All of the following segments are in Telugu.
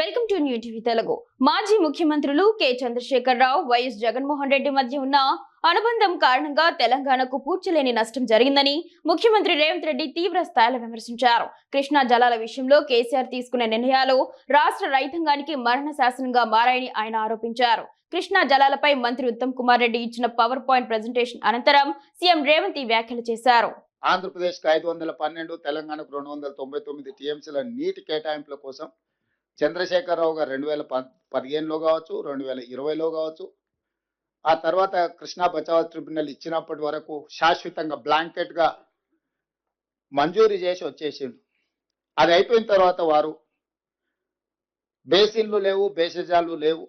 Welcome to new TV Telugu. మాజీ ముఖ్యమంత్రులు కె. చంద్రశేఖర్ రావు వైఎస్ జగన్మోహన్ రెడ్డి మధ్య ఉన్న అనుబంధం కారణంగా తెలంగాణకు పూడ్చలేని నష్టం జరిగిందని ముఖ్యమంత్రి రేవంత్ రెడ్డి తీవ్ర స్థాయిలో విమర్శించారు. కృష్ణా జలాల విషయంలో కేసీఆర్ తీసుకునే నిర్ణయాలు రాష్ట్ర రైతాంగానికి మరణ శాసనంగా మారాయని ఆయన ఆరోపించారు. కృష్ణా జలాలపై మంత్రి ఉత్తమ్ కుమార్ రెడ్డి ఇచ్చిన పవర్ పాయింట్ ప్రజెంటేషన్ అనంతరం సీఎం రేవంత్ ఈ వ్యాఖ్యలు చేశారు. ఆంధ్రప్రదేశ్ ఐదు వందల పన్నెండు తెలంగాణకు రెండు వందల తొంభై తొమ్మిది టీఎంసీల నీటి కేటాయింపుల కోసం చంద్రశేఖరరావు గారు రెండు వేల ప- పదిహేనులో కావచ్చు రెండు వేల ఇరవైలో కావచ్చు. ఆ తర్వాత కృష్ణా బచావ్ ట్రిబ్యునల్ ఇచ్చినప్పటి వరకు శాశ్వతంగా బ్లాంకెట్గా మంజూరు చేసి వచ్చేసిండు. అది అయిపోయిన తర్వాత వారు బేసిన్లు లేవు బేసజాలు లేవు.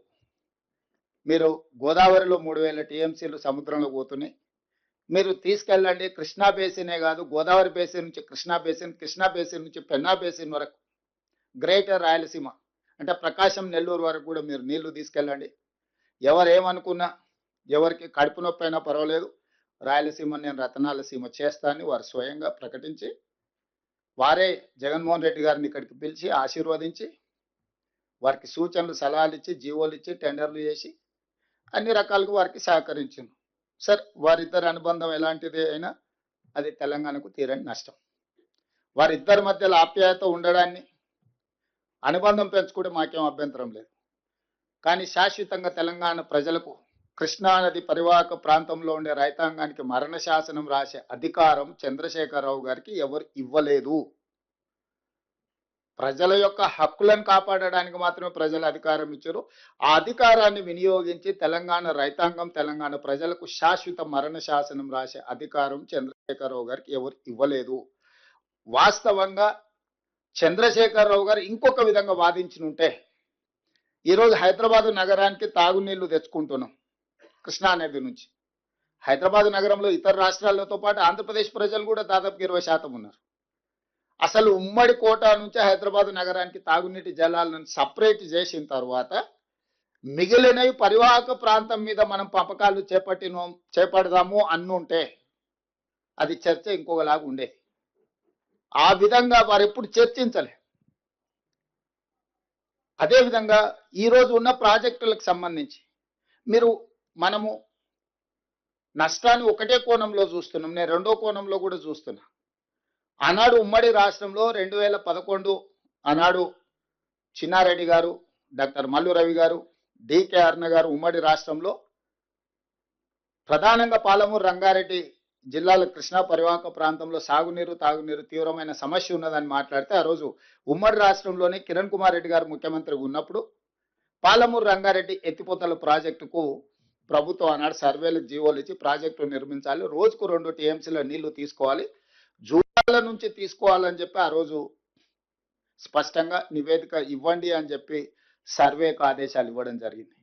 మీరు గోదావరిలో మూడు వేల టీఎంసీలు సముద్రంలో పోతున్నాయి. మీరు తీసుకెళ్ళండి కృష్ణా బేసినే కాదు గోదావరి బేసిన్ నుంచి కృష్ణా బేసిన్ కృష్ణా బేసిన్ నుంచి పెన్నా బేసిన్ వరకు. గ్రేటర్ రాయలసీమ. అంటే ప్రకాశం నెల్లూరు వరకు కూడా మీరు నీళ్ళు తీసుకెళ్ళండి. ఎవరు ఏమనుకున్నా ఎవరికి కడుపు నొప్పి అయినా పర్వాలేదు. రాయలసీమ నేను రతనాలసీమ చేస్తానని వారు స్వయంగా ప్రకటించి వారే జగన్మోహన్ రెడ్డి గారిని ఇక్కడికి పిలిచి ఆశీర్వదించి వారికి సూచనలు సలహాలు ఇచ్చి జీవోలు ఇచ్చి టెండర్లు చేసి అన్ని రకాలుగా వారికి సహకరించింది సార్ వారిద్దరి అనుబంధం ఎలాంటిది అయినా అది తెలంగాణకు తీరని నష్టం. వారిద్దరి మధ్యలో ఆప్యాయత ఉండడాన్ని అనుబంధం పెంచుకుంటే మాకేం అభ్యంతరం లేదు. కానీ శాశ్వతంగా తెలంగాణ ప్రజలకు కృష్ణా నది పరివాహక ప్రాంతంలో ఉండే రైతాంగానికి మరణ శాసనం రాసే అధికారం చంద్రశేఖరరావు గారికి ఎవరు ఇవ్వలేదు. ప్రజల యొక్క హక్కులను కాపాడడానికి మాత్రమే ప్రజలు అధికారం ఇచ్చారు. ఆ అధికారాన్ని వినియోగించి తెలంగాణ రైతాంగం తెలంగాణ ప్రజలకు శాశ్వత మరణ శాసనం రాసే అధికారం చంద్రశేఖరరావు గారికి ఎవరు ఇవ్వలేదు. వాస్తవంగా చంద్రశేఖరరావు గారు ఇంకొక విధంగా వాదించినుంటే ఈరోజు హైదరాబాద్ నగరానికి తాగునీళ్ళు తెచ్చుకుంటున్నాం కృష్ణా నది నుంచి. హైదరాబాద్ నగరంలో ఇతర రాష్ట్రాలతో పాటు ఆంధ్రప్రదేశ్ ప్రజలు కూడా దాదాపు ఇరవై శాతం ఉన్నారు. అసలు ఉమ్మడి కోట నుంచి హైదరాబాద్ నగరానికి తాగునీటి జలాలను సపరేట్ చేసిన తర్వాత మిగిలినవి పరివాహక ప్రాంతం మీద మనం పంపకాలు చేపట్టిన చేపడదాము అన్నుంటే అది చర్చ ఇంకొకలాగా ఉండేది. ఆ విధంగా వారు ఎప్పుడు చర్చించలే. అదేవిధంగా ఈరోజు ఉన్న ప్రాజెక్టులకు సంబంధించి మీరు మనము నష్టాన్ని ఒకటే కోణంలో చూస్తున్నాం. నేను రెండో కోణంలో కూడా చూస్తున్నా. ఆనాడు ఉమ్మడి రాష్ట్రంలో రెండు వేల పదకొండు ఆనాడు చిన్నారెడ్డి గారు డాక్టర్ మల్లు రవి గారు డికే అర్ణ గారు ఉమ్మడి రాష్ట్రంలో ప్రధానంగా పాలమూరు రంగారెడ్డి జిల్లాల కృష్ణా పరివాహక ప్రాంతంలో సాగునీరు తాగునీరు తీవ్రమైన సమస్య ఉన్నదని మాట్లాడితే ఆ రోజు ఉమ్మడి రాష్ట్రంలోనే కిరణ్ కుమార్ రెడ్డి గారు ముఖ్యమంత్రిగా ఉన్నప్పుడు పాలమూరు రంగారెడ్డి ఎత్తిపోతల ప్రాజెక్టుకు ప్రభుత్వం ఆనాడు సర్వేలు జీవోలు ఇచ్చి ప్రాజెక్టు నిర్మించాలి. రోజుకు రెండు టీఎంసీల నీళ్ళు తీసుకోవాలి. జూలాల నుంచి తీసుకోవాలని చెప్పి ఆ రోజు స్పష్టంగా నివేదిక ఇవ్వండి అని చెప్పి సర్వేకు ఆదేశాలు ఇవ్వడం జరిగింది.